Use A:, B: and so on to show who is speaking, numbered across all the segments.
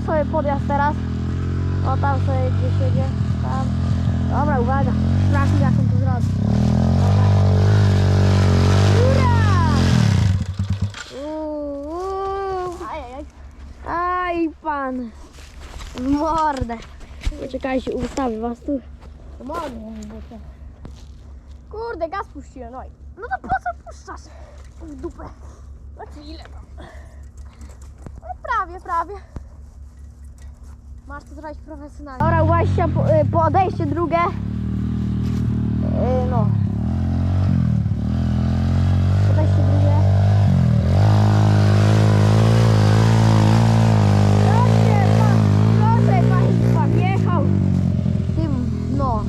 A: sobie podjazd teraz. O, tam sobie gdzieś jedzie. Tam. Dobra, uwaga. Sprawdźmy jak on to zrobi. Dobra. Ura! Uuu.
B: Ajajaj.
A: Aj, pan. W mordę. Poczekajcie, ustawię was tu.
B: Kurde, gaz puściłem, no i... No to po co puszczasz? W dupę. Znaczy ile tam? No prawie, prawie. Masz to zrobić profesjonalnie.
A: Dobra, po, y, podejście drugie. Y, no. Podejście drugie. Proszę, pan, proszę państwa, wjechał. Tym, no.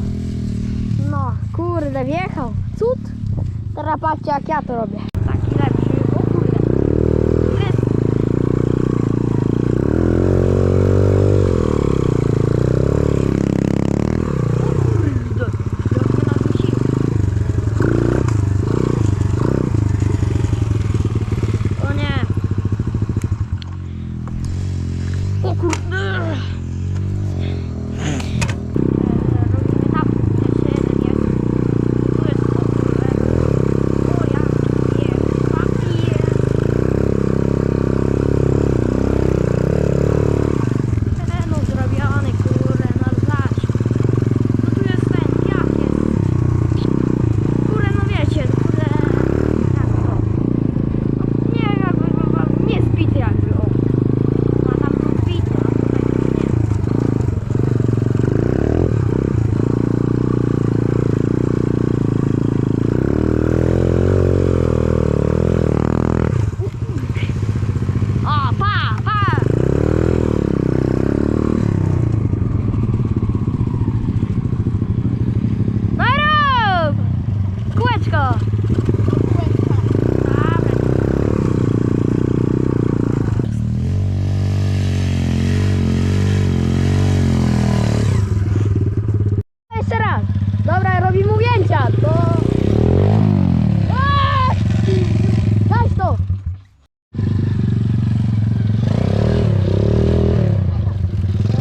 A: No, kurde, wjechał. Cud. Teraz patrzcie jak ja to robię. Taki lepszy, o kurde. Jest. O nie. O kurde. E, Robimy tak, jeszcze jeden jest. Tu jest o kurde. O jaki jest, taki jest. No zrobiony kurde, na zaś. No tu jest ten, jak jest? Kurde, no wiecie, kurde, jak to? No, nie, jakby, jakby, nie zbity jakby, o. No, a tam był zbity, a tutaj już nie. O, pa, pa! No i rób! Kółeczko! Dobra. Jeszcze raz. Dobra, robimy ujęcia. To... Aaa! Daj to!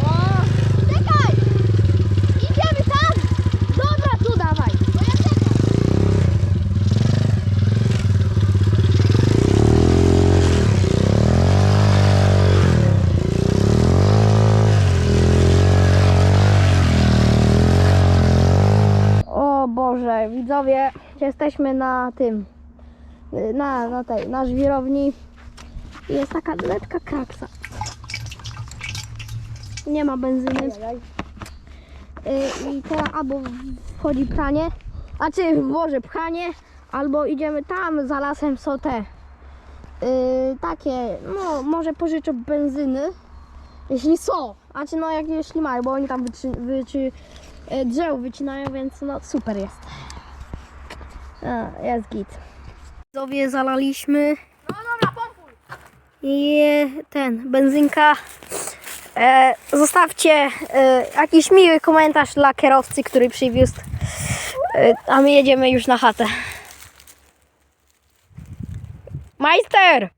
A: O,
B: Czekaj! Idziemy tam!
A: dobra, tu dawaj.
B: No ja czekam.
A: O Boże, jesteśmy na tym, na, na tej, na żwirowni. Jest taka lekka kraksa. Nie ma benzyny. Y, I teraz albo wchodzi pranie, a czy Boże, pchanie, albo idziemy tam za lasem są te y, takie, no może pożyczą benzyny, jeśli są, a czy no jak jeśli mają, bo oni tam wyczy, wyczy, y, drzew wycinają, więc no super jest. A, jest git. Widzowie zalaliśmy
B: No dobra, pompuj!
A: i ten, benzynka. E, zostawcie e, jakiś miły komentarz dla kierowcy, który przywiózł. E, a my jedziemy już na chatę. Majster!